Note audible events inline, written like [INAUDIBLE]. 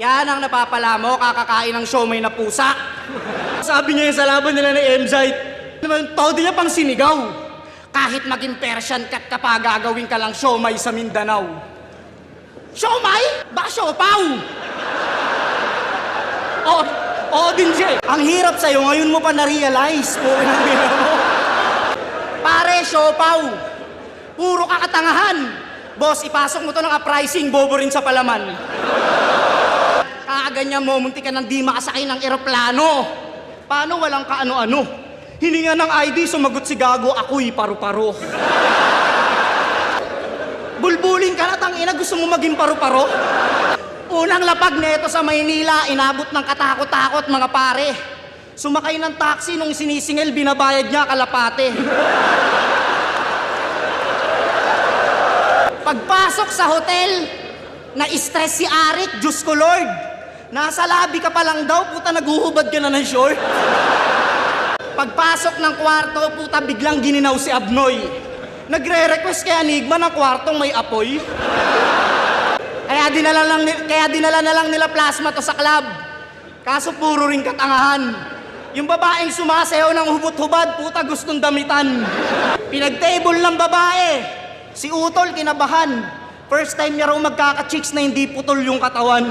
Yan ang napapala mo, kakakain ng siomay na pusa. Sabi niya yung sa laban nila ni Emzite, naman, todo niya pang sinigaw. Kahit maging Persian kat ka pa, gagawin ka lang siomay sa Mindanao. Siomay? Baka siopaw? Oo, [LAUGHS] oo din siya. Ang hirap sa'yo, ngayon mo pa na-realize. Puro mo. Pare, siopaw. Puro kakatangahan. Boss, ipasok mo to ng uprising, bobo rin sa palaman. Kakaganyan mo, munti ka nang di makasakay ng eroplano. Paano walang kaano-ano? Hininga ng ID, sumagot si Gago, ako'y paru-paro. [LAUGHS] Bulbuling ka na, tangina, gusto mo maging paru-paro? Unang lapag neto sa Maynila, inabot ng katakot-takot mga pare. Sumakay ng taxi nung sinisingil, binabayad niya kalapate. [LAUGHS] Pagpasok sa hotel, na-stress si Arik, Diyos ko Lord. Nasa labi ka pa lang daw, puta naguhubad ka na ng short. Pagpasok ng kwarto, puta biglang gininaw si Abnoy. Nagre-request kay Enigma ng kwartong may apoy. Kaya dinala, lang, kaya dinala na lang nila plasma to sa club. Kaso puro rin katangahan. Yung babaeng sumasayaw ng hubot-hubad, puta gustong damitan. Pinag-table ng babae. Si Utol kinabahan. First time niya raw magkaka-chicks na hindi putol yung katawan.